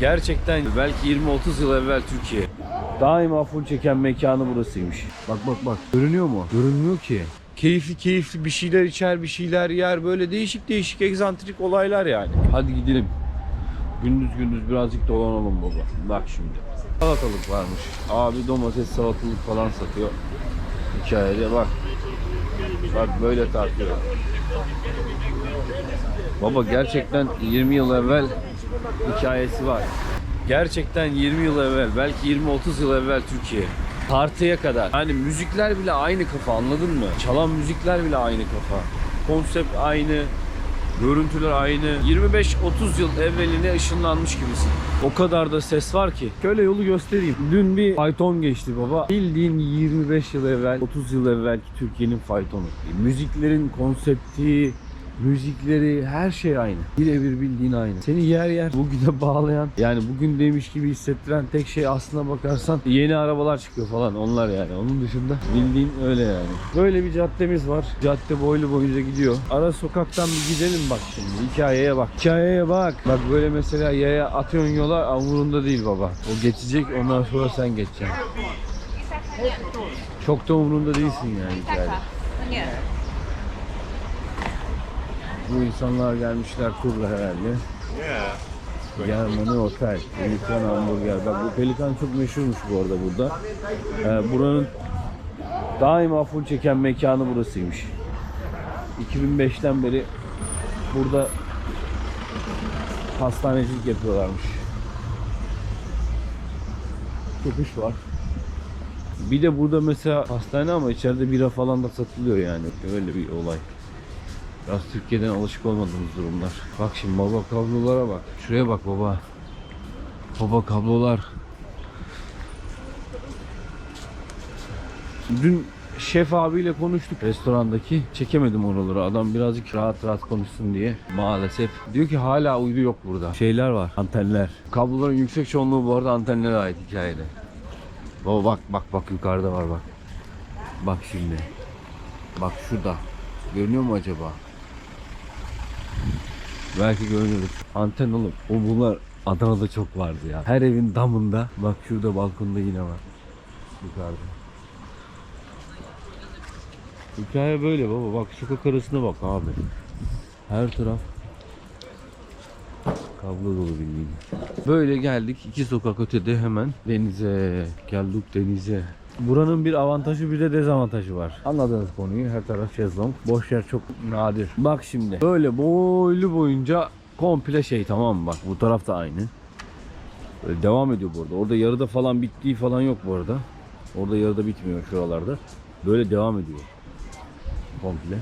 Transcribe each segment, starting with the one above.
Gerçekten belki 20-30 yıl evvel Türkiye. Daima full çeken mekanı burasıymış. Bak bak bak. Görünüyor mu? Görünmüyor ki. Keyifli keyifli bir şeyler içer, bir şeyler yer. Böyle değişik değişik egzantrik olaylar yani. Hadi gidelim. Gündüz gündüz birazcık dolanalım baba. Bak şimdi. Salatalık varmış. Abi domates salatalık falan satıyor. Hikayede bak. Bak böyle tartıyor. Baba gerçekten 20 yıl evvel hikayesi var. Gerçekten 20 yıl evvel, belki 20-30 yıl evvel Türkiye. Tartıya kadar. Yani müzikler bile aynı kafa anladın mı? Çalan müzikler bile aynı kafa. Konsept aynı. Görüntüler aynı. 25-30 yıl evveline ışınlanmış gibisin. O kadar da ses var ki. Şöyle yolu göstereyim. Dün bir fayton geçti baba. Bildiğin 25 yıl evvel, 30 yıl evvelki Türkiye'nin faytonu. Müziklerin konsepti, müzikleri her şey aynı. Birebir bildiğin aynı. Seni yer yer bugüne bağlayan yani bugün demiş gibi hissettiren tek şey aslına bakarsan yeni arabalar çıkıyor falan onlar yani. Onun dışında bildiğin öyle yani. Böyle bir caddemiz var. Cadde boylu boyunca gidiyor. Ara sokaktan bir gidelim bak şimdi. Hikayeye bak. Hikayeye bak. Bak böyle mesela yaya atıyorsun yola umurunda değil baba. O geçecek ondan sonra sen geçeceksin. Çok da umurunda değilsin yani hikayede. Bu insanlar gelmişler turla herhalde. Germany Otel, Pelikan Hamburger. Bak bu Pelikan çok meşhurmuş bu arada burada. Ee, buranın daima full çeken mekanı burasıymış. 2005'ten beri burada hastanecilik yapıyorlarmış. İş var. Bir de burada mesela hastane ama içeride bira falan da satılıyor yani. Öyle bir olay. Biraz Türkiye'den alışık olmadığımız durumlar. Bak şimdi baba kablolara bak. Şuraya bak baba. Baba kablolar. Dün şef abiyle konuştuk restorandaki. Çekemedim oraları. Adam birazcık rahat rahat konuşsun diye. Maalesef. Diyor ki hala uydu yok burada. Şeyler var. Antenler. Kabloların yüksek çoğunluğu bu arada antenlere ait hikayede. Baba bak bak bak yukarıda var bak. Bak şimdi. Bak şurada. Görünüyor mu acaba? Belki görünür. Anten oğlum. O bunlar Adana'da çok vardı ya. Her evin damında. Bak şurada balkonda yine var. Yukarıda. Hikaye böyle baba. Bak sokak arasına bak abi. Her taraf kablo dolu bildiğin. Böyle geldik iki sokak ötede hemen denize. Geldik denize. Buranın bir avantajı bir de dezavantajı var. Anladığınız konuyu her taraf şezlong. Boş yer çok nadir. Bak şimdi böyle boylu boyunca komple şey tamam mı bak bu taraf da aynı. Böyle devam ediyor burada. Orada yarıda falan bittiği falan yok bu arada. Orada yarıda bitmiyor şuralarda. Böyle devam ediyor. Komple.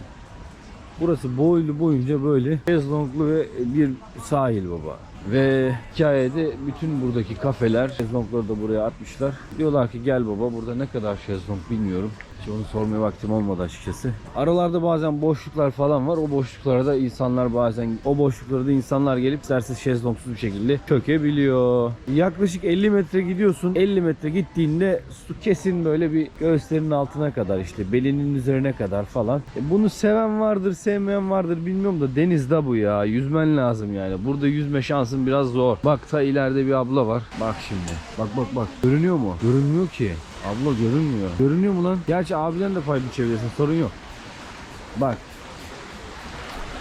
Burası boylu boyunca böyle şezlonglu ve bir sahil baba. Ve hikayede bütün buradaki kafeler şezlongları da buraya atmışlar. Diyorlar ki gel baba burada ne kadar şezlong bilmiyorum. Hiç onu sormaya vaktim olmadı açıkçası. Aralarda bazen boşluklar falan var. O boşluklarda insanlar bazen o boşluklarda insanlar gelip isterse şezlongsuz bir şekilde çökebiliyor. Yaklaşık 50 metre gidiyorsun. 50 metre gittiğinde su kesin böyle bir göğüslerinin altına kadar işte belinin üzerine kadar falan. E bunu seven vardır, sevmeyen vardır bilmiyorum da denizde bu ya. Yüzmen lazım yani. Burada yüzme şansın biraz zor. Bak ta ileride bir abla var. Bak şimdi. Bak bak bak. Görünüyor mu? Görünmüyor ki. Abla görünmüyor. Görünüyor mu lan? Gerçi abiden de pay biçebilirsin. Sorun yok. Bak.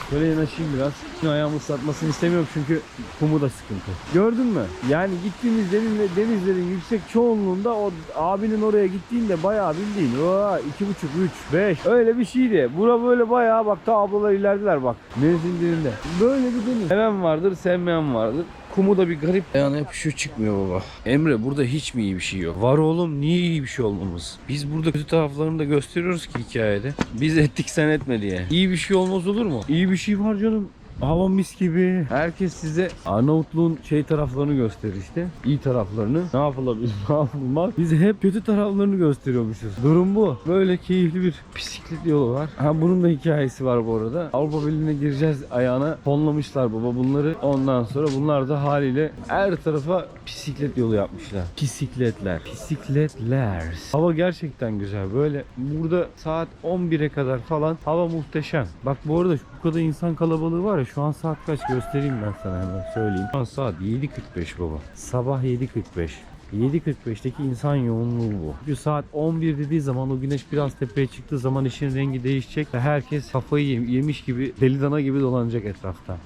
Şöyle yanaşayım biraz. Ayağımı ıslatmasını istemiyorum çünkü kumu da sıkıntı. Gördün mü? Yani gittiğimiz deniz, denizlerin yüksek çoğunluğunda o abinin oraya gittiğinde bayağı bildiğin o iki buçuk, üç, beş öyle bir şeydi. Bura böyle bayağı bak ta ablalar ilerideler bak. Denizin dibinde. Böyle bir deniz. Seven vardır, sevmeyen vardır. Kumu da bir garip ayağına yapışıyor çıkmıyor baba. Emre burada hiç mi iyi bir şey yok? Var oğlum niye iyi bir şey olmamız? Biz burada kötü taraflarını da gösteriyoruz ki hikayede. Biz ettik sen etme diye. İyi bir şey olmaz olur mu? İyi bir şey var canım. Hava mis gibi. Herkes size Arnavutluğun şey taraflarını gösterir işte. İyi taraflarını. Ne yapılabilir, ne yapılmaz. Biz hep kötü taraflarını gösteriyormuşuz. Durum bu. Böyle keyifli bir bisiklet yolu var. Ha bunun da hikayesi var bu arada. Avrupa Birliği'ne gireceğiz ayağına tonlamışlar baba bunları. Ondan sonra bunlar da haliyle her tarafa bisiklet yolu yapmışlar. Bisikletler. Bisikletler. Hava gerçekten güzel. Böyle burada saat 11'e kadar falan hava muhteşem. Bak bu arada bu kadar insan kalabalığı var ya şu an saat kaç göstereyim ben sana hemen söyleyeyim. Şu an saat 7.45 baba. Sabah 7.45. 7.45'teki insan yoğunluğu bu. Çünkü saat 11 dediği zaman o güneş biraz tepeye çıktığı zaman işin rengi değişecek ve herkes kafayı yem- yemiş gibi deli dana gibi dolanacak etrafta.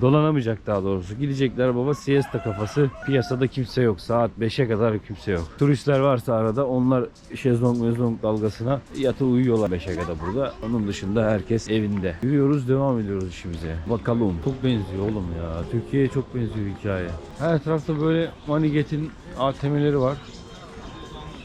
Dolanamayacak daha doğrusu. Gidecekler baba siesta kafası. Piyasada kimse yok. Saat 5'e kadar kimse yok. Turistler varsa arada onlar şezlong mezlong dalgasına yata uyuyorlar 5'e kadar burada. Onun dışında herkes evinde. Yürüyoruz devam ediyoruz işimize. Bakalım. Çok benziyor oğlum ya. Türkiye'ye çok benziyor hikaye. Her tarafta böyle Maniget'in ATM'leri var.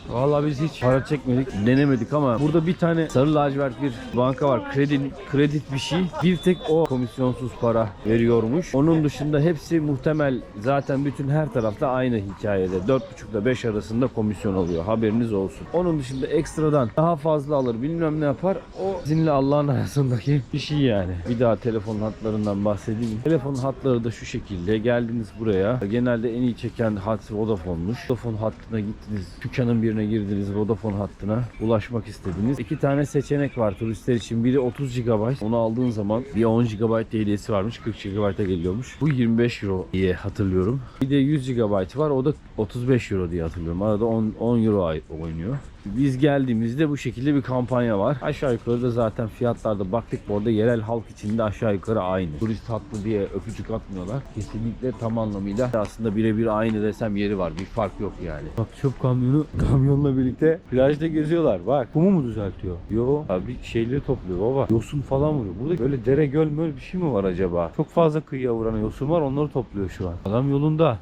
Vallahi biz hiç para çekmedik, denemedik ama burada bir tane sarı lacivert bir banka var. Kredi kredi bir şey. Bir tek o komisyonsuz para veriyormuş. Onun dışında hepsi muhtemel zaten bütün her tarafta aynı hikayede. 4,5 ile 5 arasında komisyon alıyor. Haberiniz olsun. Onun dışında ekstradan daha fazla alır. Bilmem ne yapar. O sizinle Allah'ın arasındaki bir şey yani. Bir daha telefon hatlarından bahsedeyim. Telefon hatları da şu şekilde. Geldiniz buraya. Genelde en iyi çeken hat Vodafone'muş. Vodafone hattına gittiniz. Dükkanın birine girdiniz Vodafone hattına. Ulaşmak istediniz. İki tane seçenek var turistler için. Biri 30 GB. Onu aldığın zaman bir 10 GB hediyesi varmış. 40 GB'a geliyormuş. Bu 25 euro diye hatırlıyorum. Bir de 100 GB var. O da 35 euro diye hatırlıyorum. Arada 10, 10 euro oynuyor. Biz geldiğimizde bu şekilde bir kampanya var. Aşağı yukarı da zaten fiyatlarda baktık bu arada yerel halk için de aşağı yukarı aynı. Turist haklı diye öpücük atmıyorlar. Kesinlikle tam anlamıyla aslında birebir aynı desem yeri var. Bir fark yok yani. Bak çöp kamyonu kamyonla birlikte plajda geziyorlar. Bak kumu mu düzeltiyor? Yo abi şeyleri topluyor baba. Yosun falan vuruyor. Burada böyle dere göl möl bir şey mi var acaba? Çok fazla kıyıya vuran yosun var onları topluyor şu an. Adam yolunda.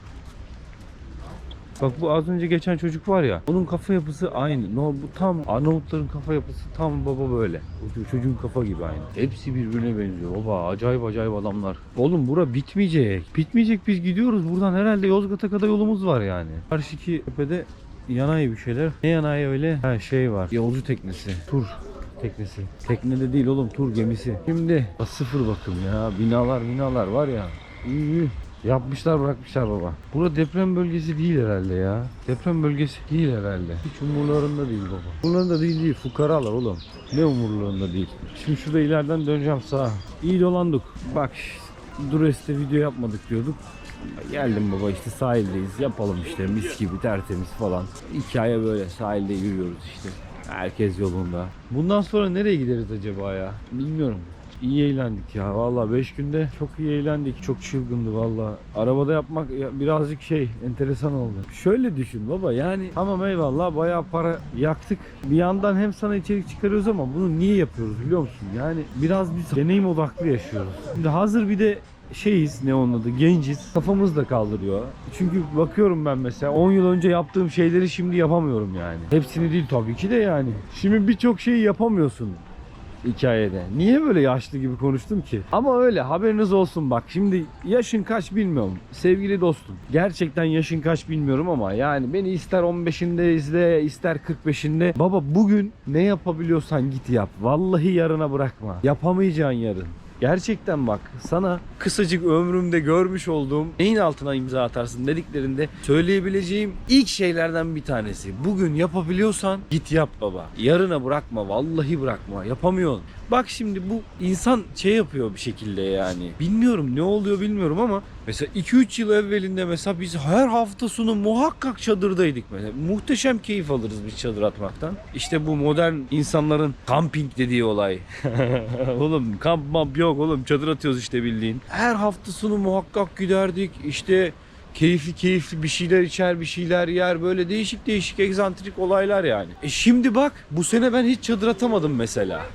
Bak bu az önce geçen çocuk var ya. Onun kafa yapısı aynı. No, bu tam Arnavutların kafa yapısı tam baba böyle. Bu çocuğun kafa gibi aynı. Hepsi birbirine benziyor. Baba acayip acayip adamlar. Oğlum bura bitmeyecek. Bitmeyecek biz gidiyoruz. Buradan herhalde Yozgat'a kadar yolumuz var yani. Karşıki tepede yanayi bir şeyler. Ne yanayi öyle? Ha şey var. Yolcu teknesi. Tur teknesi. Teknede değil oğlum tur gemisi. Şimdi sıfır bakım ya. Binalar binalar var ya. Yapmışlar bırakmışlar baba. Burada deprem bölgesi değil herhalde ya. Deprem bölgesi değil herhalde. Hiç umurlarında değil baba. Umurlarında değil değil. Fukaralar oğlum. Ne umurlarında değil. Şimdi şurada ileriden döneceğim sağa. İyi dolandık. Bak Dures'te video yapmadık diyorduk. Geldim baba işte sahildeyiz. Yapalım işte mis gibi tertemiz falan. Hikaye böyle sahilde yürüyoruz işte. Herkes yolunda. Bundan sonra nereye gideriz acaba ya? Bilmiyorum. İyi eğlendik ya. Valla 5 günde çok iyi eğlendik. Çok çılgındı valla. Arabada yapmak ya- birazcık şey enteresan oldu. Şöyle düşün baba yani tamam eyvallah bayağı para yaktık. Bir yandan hem sana içerik çıkarıyoruz ama bunu niye yapıyoruz biliyor musun? Yani biraz biz deneyim odaklı yaşıyoruz. Şimdi hazır bir de şeyiz ne onun adı genciz kafamız da kaldırıyor. Çünkü bakıyorum ben mesela 10 yıl önce yaptığım şeyleri şimdi yapamıyorum yani. Hepsini değil tabii ki de yani. Şimdi birçok şeyi yapamıyorsun hikayede. Niye böyle yaşlı gibi konuştum ki? Ama öyle haberiniz olsun bak. Şimdi yaşın kaç bilmiyorum. Sevgili dostum. Gerçekten yaşın kaç bilmiyorum ama yani beni ister 15'inde izle ister 45'inde. Baba bugün ne yapabiliyorsan git yap. Vallahi yarına bırakma. Yapamayacağın yarın. Gerçekten bak sana kısacık ömrümde görmüş olduğum neyin altına imza atarsın dediklerinde söyleyebileceğim ilk şeylerden bir tanesi. Bugün yapabiliyorsan git yap baba. Yarına bırakma vallahi bırakma. Yapamıyorsun. Bak şimdi bu insan şey yapıyor bir şekilde yani. Bilmiyorum ne oluyor bilmiyorum ama mesela 2-3 yıl evvelinde mesela biz her hafta sonu muhakkak çadırdaydık mesela. Muhteşem keyif alırız biz çadır atmaktan. İşte bu modern insanların camping dediği olay. oğlum kamp mamp yok oğlum çadır atıyoruz işte bildiğin. Her hafta sonu muhakkak giderdik işte keyifli keyifli bir şeyler içer bir şeyler yer böyle değişik değişik egzantrik olaylar yani. E şimdi bak bu sene ben hiç çadır atamadım mesela.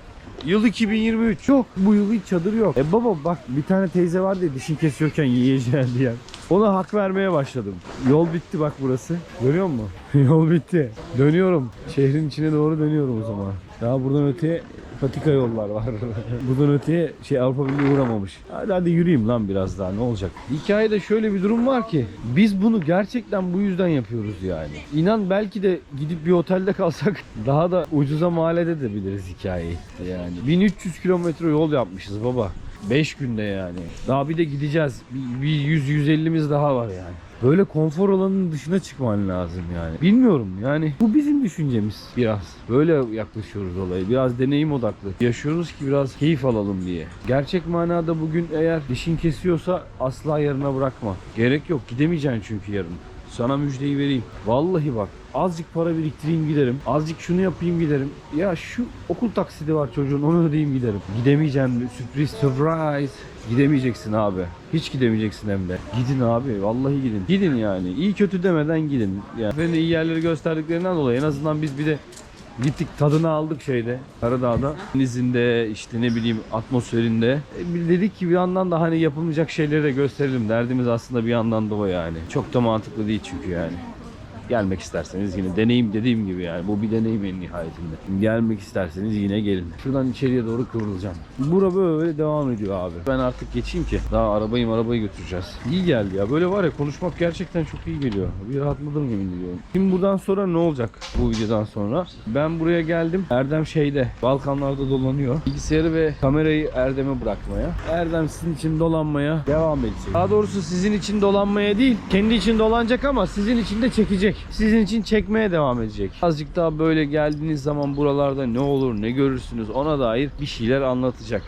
Yıl 2023 yok. Bu yıl hiç çadır yok. E baba bak bir tane teyze vardı ya dişin kesiyorken yiyeceğin diyen. Ona hak vermeye başladım. Yol bitti bak burası. Görüyor musun? Yol bitti. Dönüyorum. Şehrin içine doğru dönüyorum o zaman. Daha buradan öteye patika yollar var. buradan öteye şey Avrupa Birliği uğramamış. Hadi hadi yürüyeyim lan biraz daha ne olacak? Hikayede şöyle bir durum var ki biz bunu gerçekten bu yüzden yapıyoruz yani. İnan belki de gidip bir otelde kalsak daha da ucuza mal edebiliriz hikayeyi yani. 1300 kilometre yol yapmışız baba. 5 günde yani. Daha bir de gideceğiz. Bir, bir 100-150'miz daha var yani. Böyle konfor alanının dışına çıkman lazım yani. Bilmiyorum yani bu bizim düşüncemiz biraz. Böyle yaklaşıyoruz olaya. Biraz deneyim odaklı. Yaşıyoruz ki biraz keyif alalım diye. Gerçek manada bugün eğer dişin kesiyorsa asla yarına bırakma. Gerek yok gidemeyeceksin çünkü yarın. Sana müjdeyi vereyim. Vallahi bak azıcık para biriktireyim giderim. Azıcık şunu yapayım giderim. Ya şu okul taksidi var çocuğun onu ödeyeyim giderim. Gidemeyeceksin sürpriz surprise. Gidemeyeceksin abi. Hiç gidemeyeceksin hem de. Gidin abi vallahi gidin. Gidin yani. İyi kötü demeden gidin. Yani iyi yerleri gösterdiklerinden dolayı en azından biz bir de Gittik tadını aldık şeyde Karadağ'da. Denizinde işte ne bileyim atmosferinde. E, dedik ki bir yandan da hani yapılmayacak şeyleri de gösterelim. Derdimiz aslında bir yandan da o yani. Çok da mantıklı değil çünkü yani. Gelmek isterseniz yine deneyim dediğim gibi yani bu bir deneyim en nihayetinde. Gelmek isterseniz yine gelin. Şuradan içeriye doğru kıvrılacağım. Bura böyle devam ediyor abi. Ben artık geçeyim ki daha arabayı arabayı götüreceğiz. İyi geldi ya. Böyle var ya konuşmak gerçekten çok iyi geliyor. Bir rahatladım yemin ediyorum. Şimdi buradan sonra ne olacak bu videodan sonra? Ben buraya geldim. Erdem şeyde Balkanlarda dolanıyor. Bilgisayarı ve kamerayı Erdem'e bırakmaya. Erdem sizin için dolanmaya devam edecek. Daha doğrusu sizin için dolanmaya değil. Kendi için dolanacak ama sizin için de çekecek. Sizin için çekmeye devam edecek. Azıcık daha böyle geldiğiniz zaman buralarda ne olur ne görürsünüz ona dair bir şeyler anlatacak.